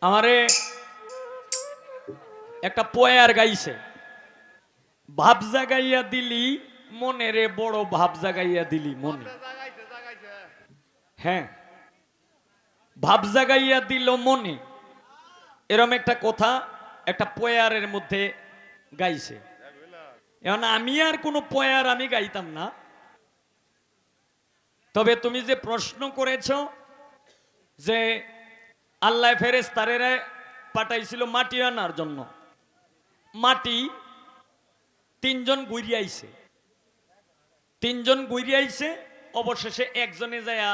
আমারে একটা পোয়ার গাইছে। ভাব জাগাইয়া দিলি মনে রে, বড় ভাব জাগাইয়া দিলি মনে। হ্যাঁ ভাব জাগাইয়া দিল মনে। এরম একটা কথা একটা পয়ারের মধ্যে গাইছে। এখন আমি আর কোনো পয়ার আমি গাইতাম না। তবে তুমি যে প্রশ্ন করেছ যে আল্লাহ ফেরেস তারেরা পাঠাইছিল মাটি আনার জন্য। মাটি তিনজন গুইরি আইছে। তিনজন গুইরিয়াইছে অবশেষে একজনে যায়া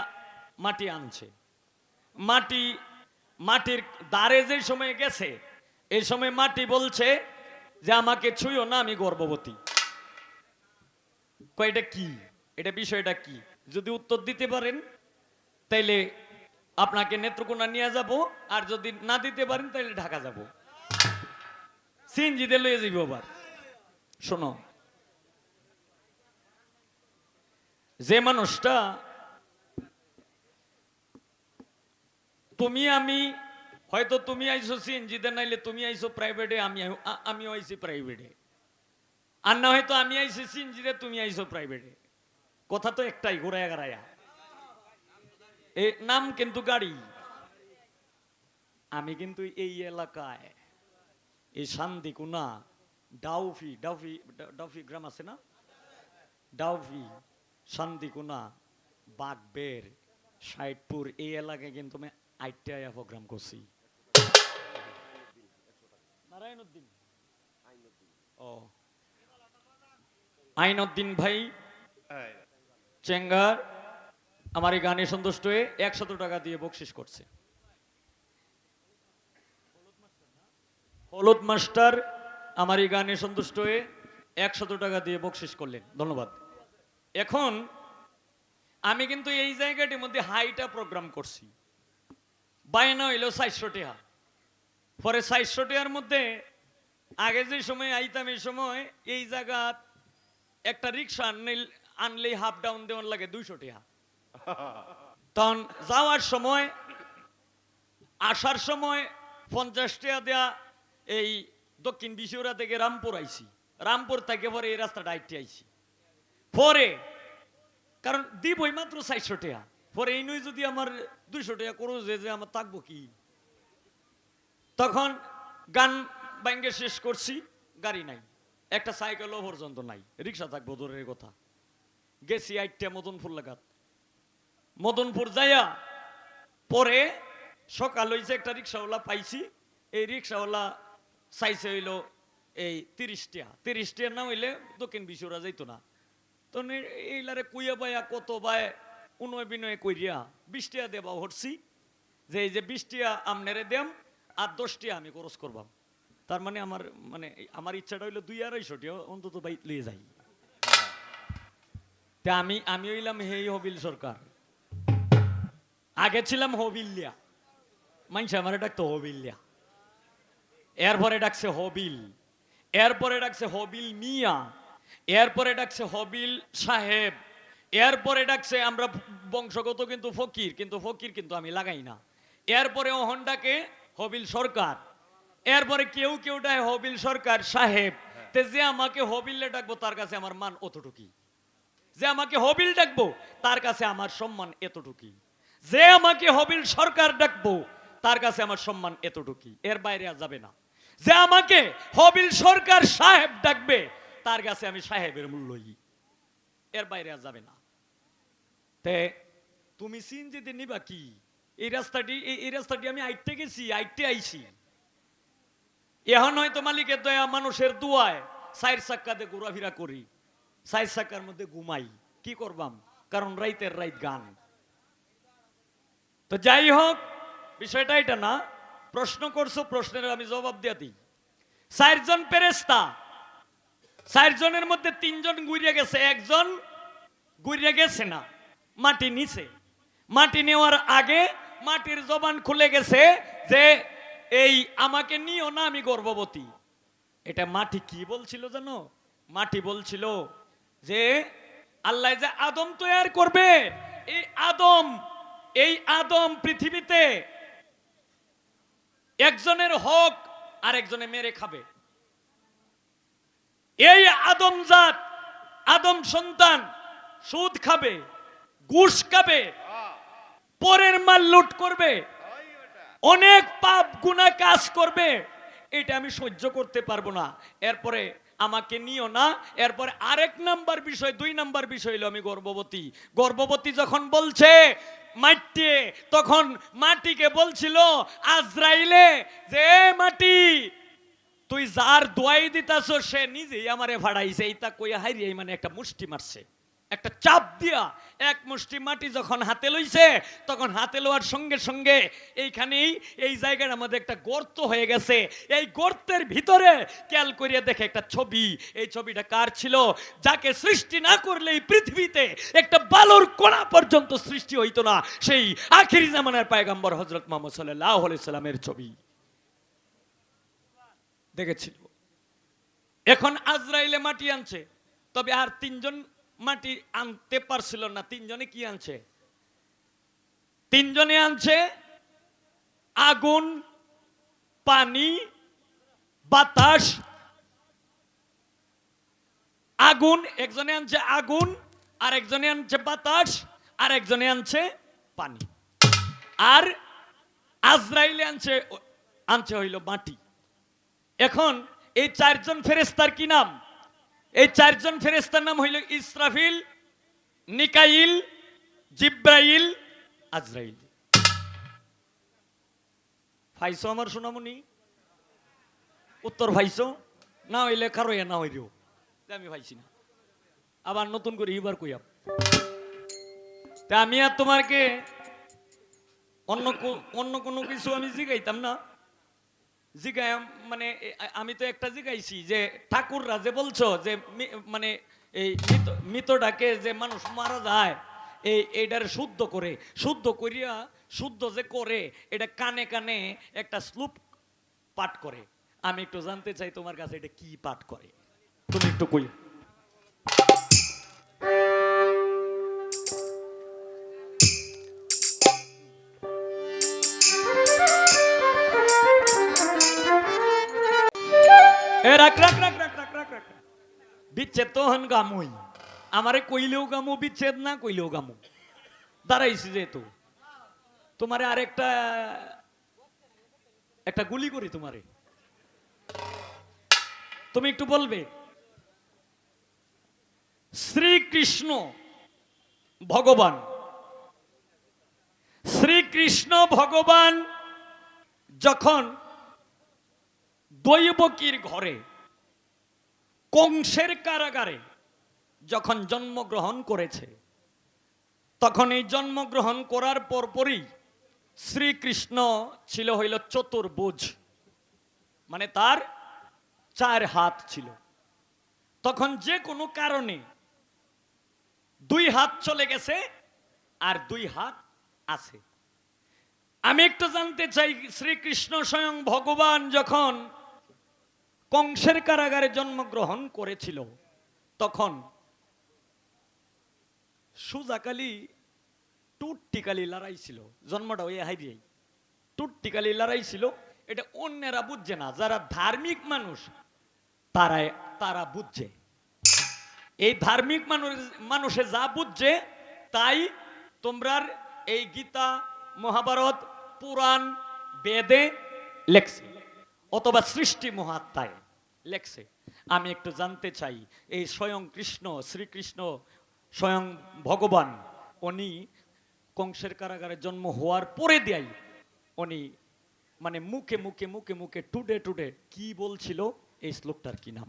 মাটি আনছে। মাটি, মাটির দ্বারে যে সময় গেছে, এই সময় মাটি বলছে যে, আমাকে ছুঁয়ো না, আমি গর্ভবতী। কয়টা কি? এটা বিষয়টা কি? যদি উত্তর দিতে পারেন, তাইলে আপনাকে নেত্রকোনা নিয়ে যাব, আর যদি না দিতে পারেন, তাহলে ঢাকা যাব। সিএনজিতে লয়ে যাইব আবার। শোনো, যে মানুষটা, তুমি আমি, হয়তো তুমি আইছো সিএনজিতে, নাইলে তুমি আইছো প্রাইভেটে আমি আমিও আইছি প্রাইভেটে আর না হয়তো আমি আইছি সিএনজিতে, তুমি আইছো প্রাইভেটে কথা তো একটাই ঘোরায়া গাড়ায়া এ নাম কিন্তু গাড়ি। আমি কিন্তু এই এলাকায় এই শান্তিকুনা ডাউফি ডাউফি ডাউফি গ্রাম আছে না? ডাউফি শান্তিকুনা বাগবের সাইদপুর এই এলাকায় কিন্তু আমি আইটিআই প্রোগ্রাম করছি। নারায়ণউদ্দিন। ও। আইনউদ্দিন ভাই চেঙ্গার আমার এই গানে সন্তুষ্ট হয়ে একশত টাকা দিয়ে বকশিস করছে। হলুদ মাস্টার আমার এই গানে সন্তুষ্ট হয়ে একশত টাকা দিয়ে বকশিস করলেন। ধন্যবাদ। এখন আমি কিন্তু এই জায়গাটির মধ্যে হাইটা প্রোগ্রাম করছি। বায়না হইল চারশো টেহা। পরে চারশো মধ্যে আগে যে সময় আইতাম এই সময় এই জায়গা একটা রিক্সা আনলে, আনলেই হাফ ডাউন দেওয়ার লাগে দুইশো টেহা। তখন যাওয়ার সময়, আসার সময় পঞ্চাশ দেয়া এই দক্ষিণ বিশ্বরা থেকে রামপুর আইছি। রামপুর থেকে পরে এই রাস্তাটা আইটি আইছি। পরে, কারণ দিবই মাত্র চারশো টাকা। পরে এই নই যদি আমার দুইশো টাকা করো যে যে আমার থাকব কি? তখন গান ব্যাঙ্গে শেষ করছি, গাড়ি নাই। একটা সাইকেলও পর্যন্ত নাই। রিক্সা থাকব দূরের কথা। গেছি আইটটা মদনপুর লাগাত। মদনপুর যাইয়া পরে সকাল হইছে একটা রিক্সাওয়ালা পাইছি। এই রিক্সাওয়ালা চাইছে হইল এই তিরিশ টিয়া তিরিশ টিয়া না হইলে দক্ষিণ বিশ্বরা যাইতো না। তো এইলারে কুইয়া বাইয়া কত বায় উনয় বিনয় কইরিয়া বিশ টিয়া দেবা হরছি যে এই যে বিশ টিয়া আমনেরে দেম আর দশটিয়া আমি খরচ করবাম। তার মানে আমার মানে আমার ইচ্ছাটা হইল দুই আড়াইশো টিয়া অন্তত বাই লিয়ে যাই। তা আমি আমি হইলাম হেই হবিল সরকার। আগে ছিলাম হবিল্লিয়া। মানছে আমার ডাকতো হবিল্লিয়া। এরপরে ডাকছে হবিল। এরপরে ডাকছে হবিল মিয়া। এরপরে ডাকছে হবিল সাহেব। এরপরে ডাকছে আমরা বংশগত কিন্তু ফকির কিন্তু ফকির কিন্তু আমি লাগাই না। এরপরে হন্ডাকে হবিল সরকার। এরপরে কেউ কেউ ডায় হবিল সরকার সাহেব। তে যে আমাকে হবিলে ডাকবো তার কাছে আমার মান অতটুকুই। যে আমাকে হবিল ডাকবো তার কাছে আমার সম্মান এতটুকুই। যে আমাকে হবিল সরকার ডাকবো, তার কাছে আমার সম্মান এতটুকুই। এর বাইরে আর যাবে না। যে আমাকে হবিল সরকার সাহেব ডাকবে, তার কাছে আমি সাহেবের মূল্যই। এর বাইরে আর যাবে না। তে, তুমি সিন যদি নিবা কি? এই রাস্তাটি, এই- রাস্তাটি আমি আইটে গেছি আইটে আইছি। এখন হয়তো মালিকের দয়া, মানুষের দুয়ায় সাইর চাক্কাতে ঘোরাফেরা করি। সাইর সাক্কার মধ্যে ঘুমাই। কি করবাম? কারণ রাইতের রাইত গান। তো যাই হোক বিষয়টা এটা না। প্রশ্ন করছ, প্রশ্নের আমি জবাব দিয়া দিই। চারজন পেরেস্তা, চারজনের মধ্যে তিনজন গুড়িয়ে গেছে, একজন গুড়িয়ে গেছে না, মাটি নিছে মাটি নেওয়ার আগে মাটির জবান খুলে গেছে যে, এই আমাকে নিও না, আমি গর্ভবতী। এটা মাটি কি বলছিল জানো? মাটি বলছিল যে, আল্লাহ যে আদম তৈয়ার করবে, এই আদম এই আদম পৃথিবীতে একজনের হক আর একজনে মেরে খাবে। এই আদমজাত আদম সন্তান সুদ খাবে, ঘুষ খাবে, পরের মাল লুট করবে, অনেক পাপ গুনাহ কাজ করবে, এটা আমি সহ্য করতে পারব না। এরপরে আমাকে নিও না, এরপরে আরেক নাম্বার বিষয়, দুই নাম্বার বিষয় হলো আমি গর্ভবতী। গর্ভবতী যখন বলছে মাটি তখন মাটিকে বলছিল, আজরাইলে, যে মাটি, তুই যার দোয়াই দিতাছ সে নিজেই আমারে ভাড়াইছে এইটা কইয়া হারিয়ে মানে একটা মুষ্টি মারছে। একটা চাপ দিয়া এক মুষ্টি মাটি যখন হাতে লইছে, তখন হাতে লোয়ার সঙ্গে সঙ্গে এইখানেই এই জায়গার মধ্যে একটা গর্ত হয়ে গেছে। এই গর্তের ভিতরে খেয়াল করিয়া দেখে একটা ছবি। এই ছবিটা কার ছিল? যাকে সৃষ্টি না করলে এই পৃথিবীতে একটা বালুর কোণা পর্যন্ত সৃষ্টি হইতো না। সেই আখিরি জামানার পায়গাম্বর হজরত মোহাম্মদ সাল্লাহ সাল্লামের ছবি। দেখেছিল। এখন আজরাইলে মাটি আনছে। তবে আর তিনজন মাটি আনতে পারছিল না, তিনজনে কি আনছে? তিনজনে আনছে আগুন, পানি, বাতাস, আগুন, একজনে আনছে আগুন আর একজনে আনছে বাতাস আর একজনে আনছে পানি। আর আজরাইলে আনছে আনছে হইল মাটি। এখন এই চারজন ফেরেস্তার কি নাম? এই চারজন ফেরেস্তার নাম হইল ইসরাফিল নিকাইল জিব্রাইল, আজরাইল। ফাইসো আমার সোনামণি? উত্তর ফাইসো না হইলে কারও এ না হইলেও। আমি ফাইছি না। আবার নতুন করে এবার কইয়াম। তা আমি আর তোমাকে অন্য অন্য কোনো কিছু আমি জিগাইতাম না। জিগায় মানে আমি তো একটা জিগাইছি যে, ঠাকুররা যে বলছো যে মানে এই মৃত- মৃতটাকে যে মানুষ মারা যায়, এই, এইটার শুদ্ধ করে, শুদ্ধ করিয়া, শুদ্ধ যে করে, এটা কানে কানে একটা স্লুপ পাঠ করে। আমি একটু জানতে চাই তোমার কাছে এটা কি পাঠ করে? তুমি একটু কই রাখ রাখ রাখ রাখ রাখ রাখ রাখ। বিচ্ছেদ তো হন গামুই। আমারে কইলেও গামু, বিচ্ছেদ না কইলেও গামু। দাঁড়াইছি যেহেতু। তোমারে আরেকটা, একটা গুলি করি তোমারে। তুমি একটু বলবে? শ্রীকৃষ্ণ ভগবান। শ্রীকৃষ্ণ ভগবান যখন দৈবকীর ঘরে, কংসের কারাগারে যখন জন্মগ্রহণ করেছে, তখন এই জন্মগ্রহণ করার পরপরই শ্রীকৃষ্ণ ছিল হইল চতুর্ভুজ মানে তার চার হাত ছিল। তখন যে কোনো কারণে দুই হাত চলে গেছে আর দুই হাত আছে। আমি একটু জানতে চাই, শ্রীকৃষ্ণ স্বয়ং ভগবান যখন কংসের কারাগারে জন্মগ্রহণ করেছিল। তখন সুজাকালি টুট্টিকালি লড়াই ছিল জন্মটা ওই হাইরিয়াই টুট্টিকালি লড়াই ছিল এটা অন্যেরা বুঝছে না। যারা ধার্মিক মানুষ তারা তারা বুঝছে। এই ধার্মিক মানুষ, মানুষে যা বুঝছে, তাই তোমরার এই গীতা, মহাভারত, পুরাণ, বেদে লেখছে। অথবা সৃষ্টি মহাত্মায়। লেখছে, আমি একটু জানতে চাই, এই স্বয়ং কৃষ্ণ, শ্রীকৃষ্ণ, স্বয়ং ভগবান, উনি কংসের কারাগারে জন্ম হওয়ার পরে দেয়, উনি মানে মুখে মুখে মুখে মুখে টুডে টুডে কি বলছিল, এই শ্লোকটার কি নাম?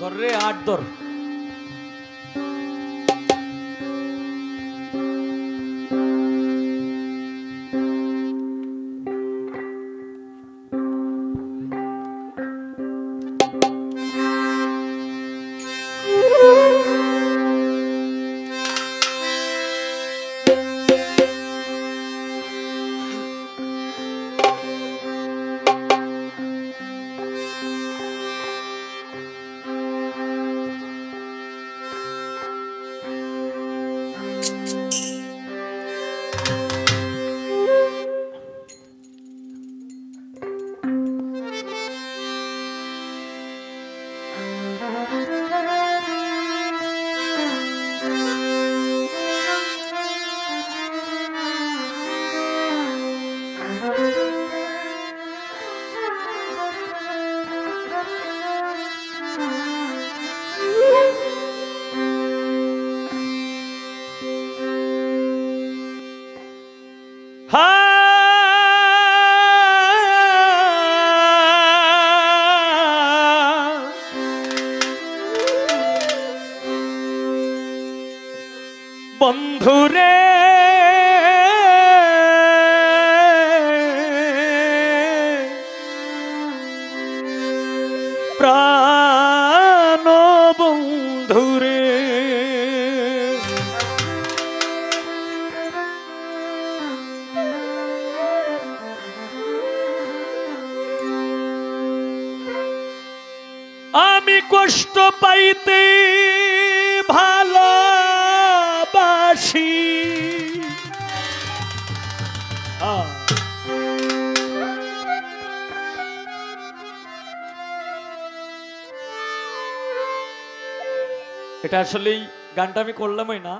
ধর রে, আট ধর। কষ্ট পাইতে ভালোবাসি। এটা আসলেই গানটা আমি করলামই না,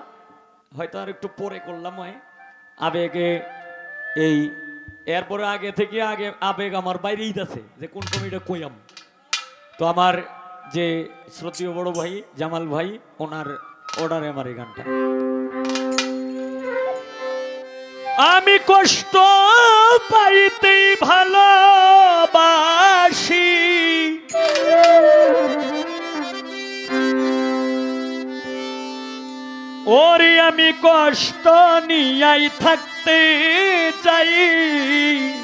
হয়তো আর একটু পরে করলাম আবেগে এই এরপরে আগে থেকে আগে আবেগ আমার বাইরেই আছে যে কোন কমিটা কইয়াম তো আমার যে শ্রদ্ধীয় বড় ভাই, জামাল ভাই, ওনার অর্ডারে আমার এই গানটা। আমি কষ্ট পাইতেই ভালোবাসি। ওরে, আমি কষ্ট নিয়াই থাকতে চাই।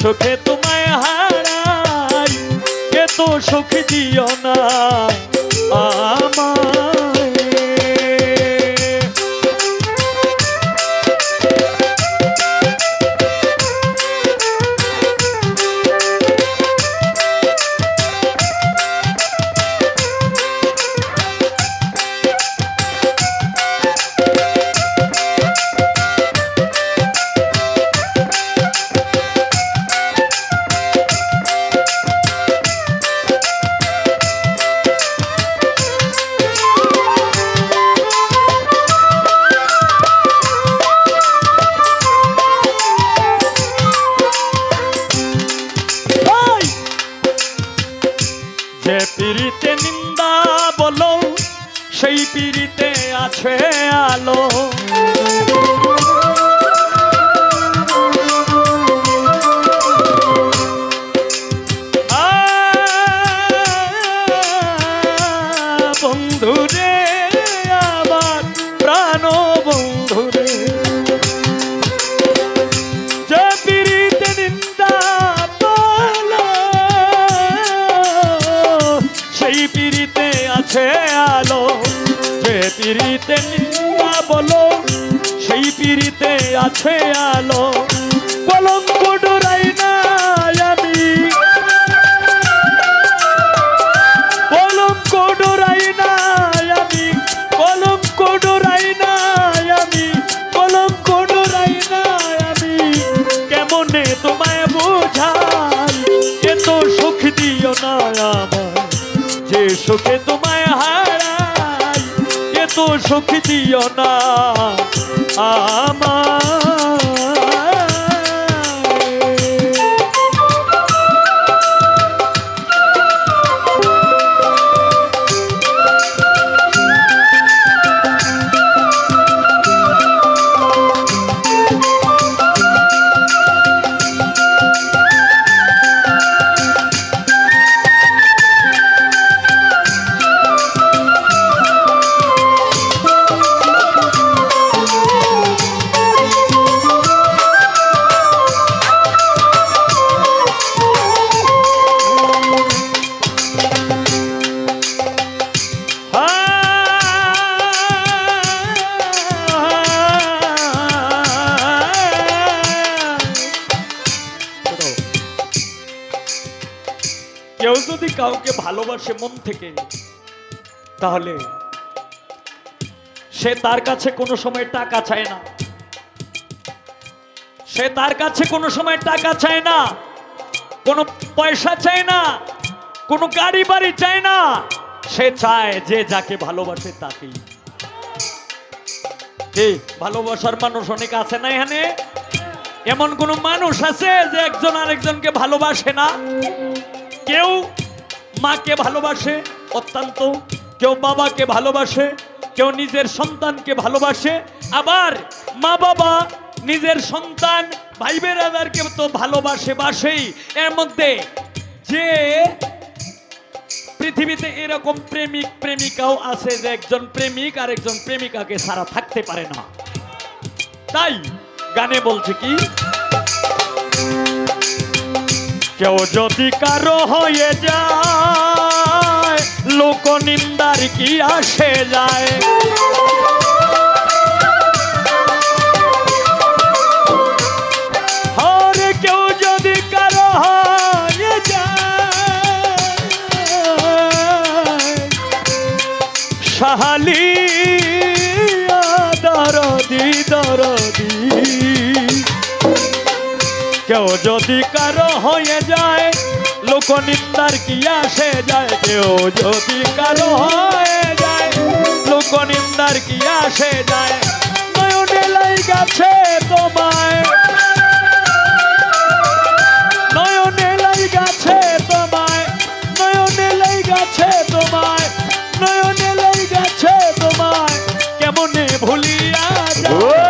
সুখে তোমায় হারাই এত সুখ দিও না? সেই পিড়িতে আছে আলো। আছে আলো কলঙ্ক ডোরাই না আমি। কলঙ্ক ডোরাই না আমি কলঙ্ক ডোরাই না আমি কলঙ্ক ডোরাই না আমি। কেমনে তোমায় বোঝাই? এত সুখ দিও না আমার, যে সুখে এত সুখ দিও না। আমার কেউ যদি কাউকে ভালোবাসে মন থেকে, তাহলে সে তার কাছে কোনো সময় টাকা চায় না। সে তার কাছে কোনো সময় টাকা চায় না, কোনো পয়সা চায় না, কোনো গাড়ি বাড়ি চায় না। সে চায় যে যাকে ভালোবাসে তাকেই। ভালোবাসার মানুষ অনেক আছে না এখানে? এমন কোন মানুষ আছে যে একজন আরেকজনকে ভালোবাসে না? কেউ মাকে ভালোবাসে, অত্যন্ত। কেউ বাবাকে ভালোবাসে, কেউ নিজের সন্তানকে ভালোবাসে। আবার মা বাবা নিজের সন্তান ভাই বেরাদারকে তো ভালোবাসে বাসেই। এর মধ্যে যে পৃথিবীতে এরকম প্রেমিক, প্রেমিকাও আছে যে একজন প্রেমিক আর একজন প্রেমিকাকে সারা থাকতে পারে না। তাই গানে বলছে কি? কেউ যদি কারও হয়ে যায় লোক নিন্দার কি আসে যায়? সাহালি দরদি দরদি। কেউ যদি কারও হয়ে যায় লোক নিন্দার কি আসে যায়? কেউ যদি কারও হয়ে যায় লোক নিন্দার কি আসে যায়? নয়নে লাই গেছে তোমায়। নয়নে গেছে তোমায়। গেছে তোমায়। গেছে তোমায়। ভুলিয়া যায়?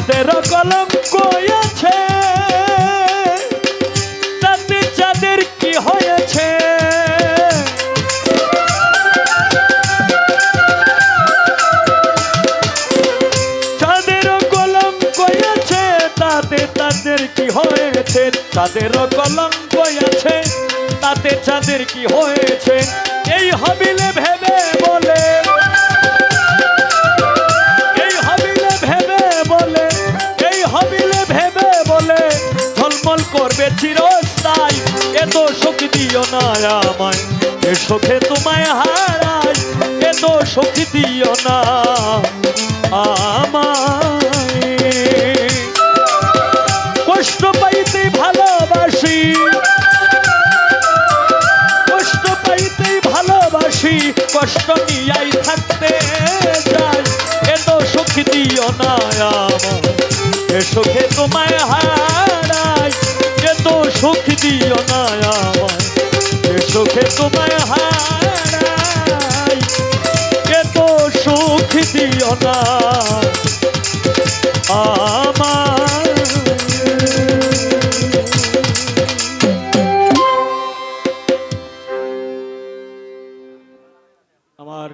যাদের কলঙ্ক আছে তাতে যাদের কি হয়েছে? যাদের কলঙ্ক আছে তাতে তাদের কি হয়েছে? তাদের কলঙ্ক আছে তাতে যাদের কি হয়েছে? এই হবিলে সুখ দিও না আমায়। এ সুখে তোমায় হারাই এত সুখ দিও না আমায়। কষ্ট পাইতে ভালোবাসি, কষ্ট পাইতে ভালোবাসি, কষ্ট নিয়াই থাকতে চাই। এত সুখ দিও না আমার এ তোমায় হারাই এত সুখ দিও না সুখে তোমায় হারাই। এত সুখ দিও না আমার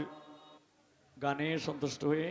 গানে সন্তুষ্ট হয়ে